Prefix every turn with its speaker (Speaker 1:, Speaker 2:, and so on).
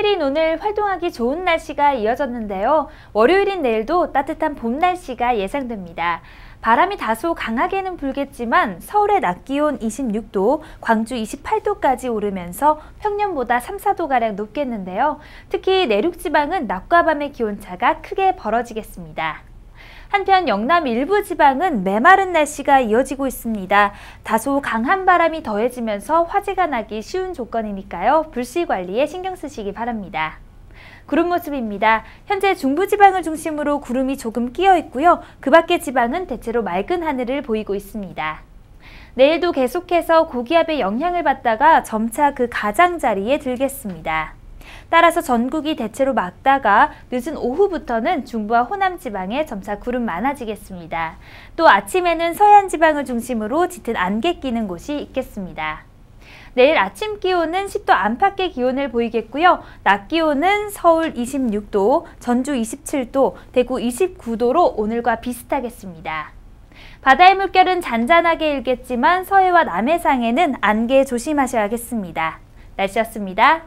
Speaker 1: 월요일인 오늘 활동하기 좋은 날씨가 이어졌는데요. 월요일인 내일도 따뜻한 봄 날씨가 예상됩니다. 바람이 다소 강하게는 불겠지만 서울의 낮 기온 26도, 광주 28도까지 오르면서 평년보다 3, 4도가량 높겠는데요. 특히 내륙 지방은 낮과 밤의 기온차가 크게 벌어지겠습니다. 한편 영남 일부 지방은 메마른 날씨가 이어지고 있습니다. 다소 강한 바람이 더해지면서 화재가 나기 쉬운 조건이니까요. 불씨 관리에 신경 쓰시기 바랍니다. 구름 모습입니다. 현재 중부지방을 중심으로 구름이 조금 끼어 있고요. 그 밖의 지방은 대체로 맑은 하늘을 보이고 있습니다. 내일도 계속해서 고기압의 영향을 받다가 점차 그 가장자리에 들겠습니다. 따라서 전국이 대체로 맑다가 늦은 오후부터는 중부와 호남 지방에 점차 구름 많아지겠습니다. 또 아침에는 서해안 지방을 중심으로 짙은 안개 끼는 곳이 있겠습니다. 내일 아침 기온은 10도 안팎의 기온을 보이겠고요. 낮 기온은 서울 26도, 전주 27도, 대구 29도로 오늘과 비슷하겠습니다. 바다의 물결은 잔잔하게 일겠지만 서해와 남해상에는 안개 조심하셔야겠습니다. 날씨였습니다.